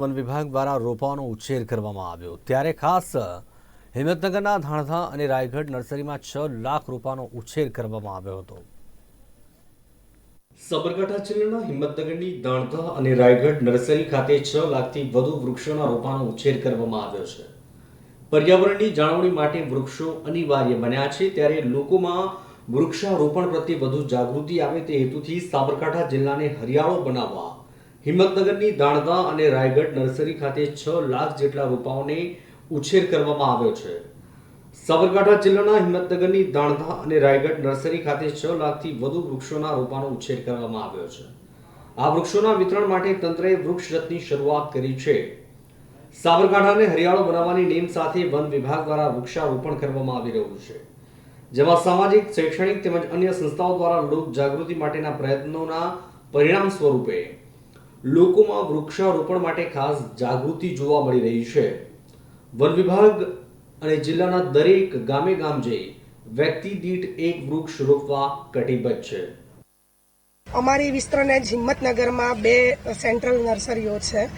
One વિભાગ દ્વારા રોપાઓનો ઉછેર કરવામાં આવ્યો. ત્યારે ખાસ, હિંમતનગરના ધાણધા અને રાયગઢ નર્સરીમાં છ લાખ રોપાનો ઉછેર કરવામાં આવ્યો હતો. સાબરકાંઠા જિલ્લાના હિંમતનગરની દાણધા અને રાયગઢ નર્સરી ખાતે છ લાખથી વધુ વૃક્ષોના રોપાનો ઉછેર કરવામાં આવ્યો છે. પર્યાવરણની જાળવણી માટે વૃક્ષો અનિવાર્ય બન્યા છે, ત્યારે લોકોમાં વૃક્ષારોપણ પ્રત્યે વધુ જાગૃતિ આવે તે હેતુથી સાબરકાંઠા જિલ્લાને હરિયાળો બનાવવા હિંમતનગરની દાણદા અને રાયગઢ નર્સરી ખાતે છ લાખ જેટલા રોપાઓને ઉછેર કરવામાં આવ્યો છે. સાબરકાંઠા જિલ્લાના હિંમતનગરની દાણધા અને રાયગઢ નર્સરી ખાતે છ લાખથી વધુ વૃક્ષોના રોપાનો ઉછેર કરવામાં આવ્યો છે. આ વૃક્ષોના વિતરણ માટે તંત્રએ વૃક્ષ રથની શરૂઆત કરી છે. સાબરકાંઠાને હરિયાળો બનાવવાની નેમ સાથે વન વિભાગ દ્વારા વૃક્ષારોપણ કરવામાં આવી રહ્યું છે. જેમાં સામાજિક, શૈક્ષણિક તેમજ અન્ય સંસ્થાઓ દ્વારા લોક જાગૃતિ માટેના પ્રયત્નોના પરિણામ સ્વરૂપે લોકોમાં વૃક્ષારોપણ માટે ખાસ જાગૃતિ જોવા મળી રહી છે. વન વિભાગ અને જિલ્લાના દરેક ગામે ગામ જઈ વ્યક્તિ દીઠ એક વૃક્ષ રોપવા કટિબદ્ધ છે. અમારી વિસ્તરણ જ હિંમતનગરમાં બે સેન્ટ્રલ નર્સરીઓ છે.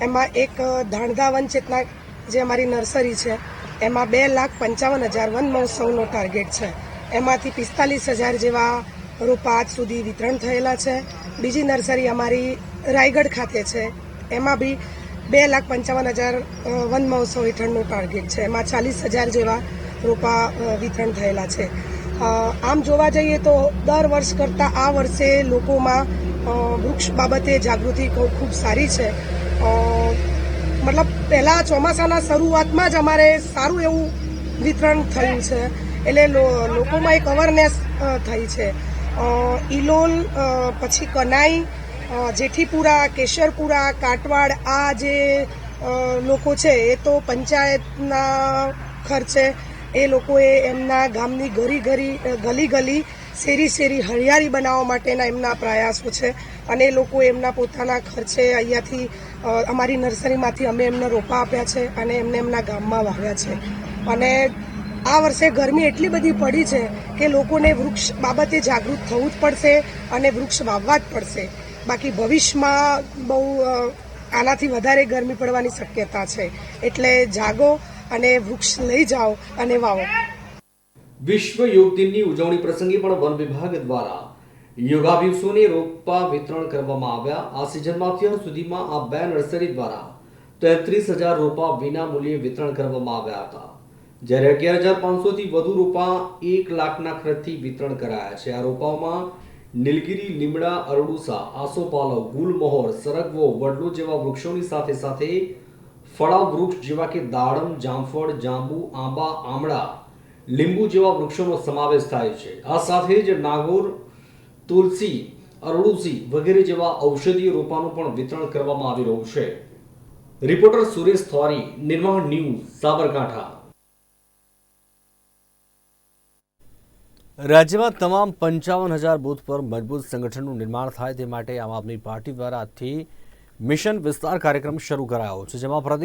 એમાં એક ધાણધા વન ચેતના જે અમારી નર્સરી છે, એમાં બે લાખ પંચાવન હજાર વન મહોત્સવનો ટાર્ગેટ છે. એમાંથી પિસ્તાલીસ હજાર જેવા રોપા આજ સુધી વિતરણ થયેલા છે. બીજી નર્સરી અમારી રાયગઢ ખાતે છે. એમાં બી બે લાખ પંચાવન હજાર વન મહોત્સવ હેઠળનો ટાર્ગેટ છે. એમાં ચાલીસ હજાર જેવા રોપા વિતરણ થયેલા છે. આમ જોવા જઈએ તો દર વર્ષ કરતાં આ વર્ષે લોકોમાં વૃક્ષ બાબતે જાગૃતિ ખૂબ સારી છે. મતલબ પહેલા ચોમાસાના શરૂઆતમાં જ અમારે સારું એવું વિતરણ થયું છે. એટલે લોકોમાં એક અવેરનેસ થઈ છે. ઇલોલ પછી કનાઈ જેઠીપુરા, કેશરપુરા કાટવાડ આ જે લોકો છે, એ તો પંચાયતના ખર્ચે એ લોકોએ એમના ગામની ઘરી ઘરી ગલી ગલી શેરી શેરી હરિયાળી બનાવવા માટેના એમના પ્રયાસો છે. અને એ લોકો એમના પોતાના ખર્ચે અહીંયાથી અમારી નર્સરીમાંથી અમે એમને રોપા આપ્યા છે અને એમને એમના ગામમાં વાવ્યા છે. અને આ વર્ષે ગરમી એટલી બધી પડી છે કે લોકોને વૃક્ષ બાબતે જાગૃત થવું જ પડશે અને વૃક્ષ વાવવા જ પડશે. બાકી ભવિષ્યમાં બહુ આનાથી વધારે ગરમી પડવાની શક્યતા છે. એટલે જાગો અને વૃક્ષ લઈ જાઓ અને વાવો. વિશ્વ યોગ દિનની ઉજવણી પ્રસંગે પણ વન વિભાગ દ્વારા યોગાભ્યાસોને રોપા વિતરણ કરવામાં આવ્યા. આ સિઝનમાં અત્યાર સુધીમાં આ બે નર્સરી દ્વારા તેત્રીસ હજાર રોપા વિના મૂલ્યે વિતરણ કરવામાં આવ્યા હતા. જ્યારે અગિયાર હજાર પાંચસોથી વધુ રોપા એક લાખના ખર્ચથી વિતરણ કરાયા છે. આ રોપાઓમાં નીલગિરી, લીમડા, અરડુસા, આસોપાલવ, ગુલમહોર, સરગવો, વડલો જેવા વૃક્ષોની સાથે સાથે ફળા વૃક્ષ જેવા કે દાડમ, જામફળ, જાંબુ, આંબા, આમળા, લીંબુ જેવા વૃક્ષોનો સમાવેશ થાય છે. આ સાથે જ નાગોર, તુલસી, અરડુસી વગેરે જેવા ઔષધીય રોપાનું પણ વિતરણ કરવામાં આવી રહ્યું છે. રિપોર્ટર સુરેશ થોરી નિર્માણ ન્યૂઝ, સાબરકાંઠા. રાજ્યમાં તમામ પંચાવન હજાર બૂથ પર મજબૂત સંગઠનનું નિર્માણ થાય તે માટે આમ આદમી પાર્ટી દ્વારા આજથી મિશન વિસ્તાર કાર્યક્રમ શરૂ કરાયો છે, જેમાં પ્રદેશ